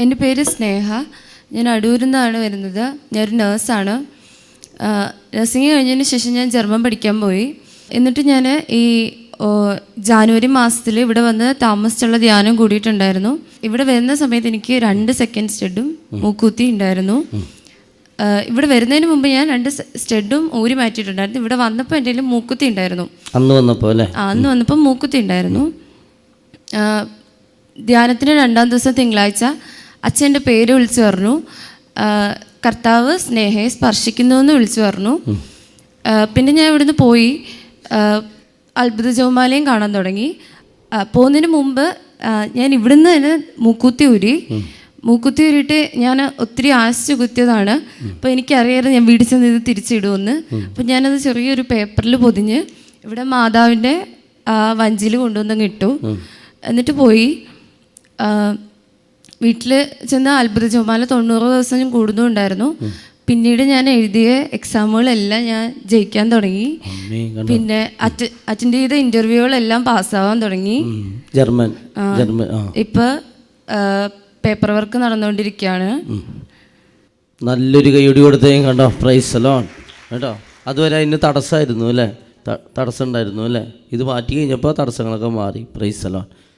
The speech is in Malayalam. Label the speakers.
Speaker 1: എന്റെ പേര് സ്നേഹ. ഞാൻ അടൂരിൽ നിന്നാണ് വരുന്നത്. ഞാനൊരു നേഴ്സാണ്. നഴ്സിംഗ് കഴിഞ്ഞതിന് ശേഷം ഞാൻ ജർമ്മൻ പഠിക്കാൻ പോയി. എന്നിട്ട് ഞാൻ ഈ ജാനുവരി മാസത്തിൽ ഇവിടെ വന്ന് താമസിച്ചുള്ള ധ്യാനം കൂടിയിട്ടുണ്ടായിരുന്നു. ഇവിടെ വരുന്ന സമയത്ത് എനിക്ക് രണ്ട് സെക്കൻഡ് സ്റ്റെഡും മൂക്കൂത്തി ഉണ്ടായിരുന്നു. ഇവിടെ വരുന്നതിന് മുമ്പ് ഞാൻ രണ്ട് സ്റ്റെഡും ഊരി മാറ്റിയിട്ടുണ്ടായിരുന്നു. ഇവിടെ വന്നപ്പോൾ എന്റെ കയ്യിൽ മൂക്കുത്തി ഉണ്ടായിരുന്നു.
Speaker 2: അന്ന് വന്നപ്പോൾ അല്ലേ?
Speaker 1: അന്ന് വന്നപ്പോൾ മൂക്കുത്തി ഉണ്ടായിരുന്നു. ധ്യാനത്തിന് രണ്ടാം ദിവസം തിങ്കളാഴ്ച അച്ഛന്റെ പേര് വിളിച്ചു പറഞ്ഞു. കർത്താവ് സ്നേഹയെ സ്പർശിക്കുന്നു എന്ന് വിളിച്ചു പറഞ്ഞു. പിന്നെ ഞാൻ ഇവിടുന്ന് പോയി അത്ഭുത ജോമാലയും കാണാൻ തുടങ്ങി. പോകുന്നതിന് മുമ്പ് ഞാൻ ഇവിടുന്ന് തന്നെ മൂക്കുത്തി ഊരി. മൂക്കുത്തി ഊരിയിട്ട് ഞാൻ ഒത്തിരി ആശിച്ചു കുത്തിയതാണ്. അപ്പോൾ എനിക്കറിയാറ് ഞാൻ വീട്ടിൽ ചെന്ന് ഇത് തിരിച്ചിടുമെന്ന്. അപ്പം ഞാനത് ചെറിയൊരു പേപ്പറിൽ പൊതിഞ്ഞ് ഇവിടെ മാതാവിന്റെ വഞ്ചിയിൽ കൊണ്ടുവന്നങ്ങ് ഇട്ടു. എന്നിട്ട് പോയി. വീട്ടിൽ ചെന്ന് അത്ഭുത ജോമാല തൊണ്ണൂറ് ദിവസം ഞാൻ കൂടുന്നുണ്ടായിരുന്നു പിന്നീട് ഞാൻ എഴുതിയ എക്സാമുകളെല്ലാം ഞാൻ ജയിക്കാൻ തുടങ്ങി. പിന്നെ അറ്റൻഡ് ചെയ്ത ഇന്റർവ്യൂകളെല്ലാം പാസ്സാവാൻ തുടങ്ങി.
Speaker 2: ജർമ്മൻ ജർമ്മൻ
Speaker 1: ഇപ്പൊ പേപ്പർ വർക്ക് നടന്നുകൊണ്ടിരിക്കുകയാണ്.
Speaker 2: നല്ലൊരു കൈയടി കൊടുത്തേയും കണ്ടോ? പ്രൈസ് അലോൺ കേട്ടോ? അതുവരെ അതിന് തടസ്സമായിരുന്നു അല്ലേ? തടസ്സമുണ്ടായിരുന്നു തടസ്സം ഉണ്ടായിരുന്നു അല്ലേ? ഇത് മാറ്റി കഴിഞ്ഞപ്പോൾ തടസ്സങ്ങളൊക്കെ മാറി പ്രൈസ് അലോൺ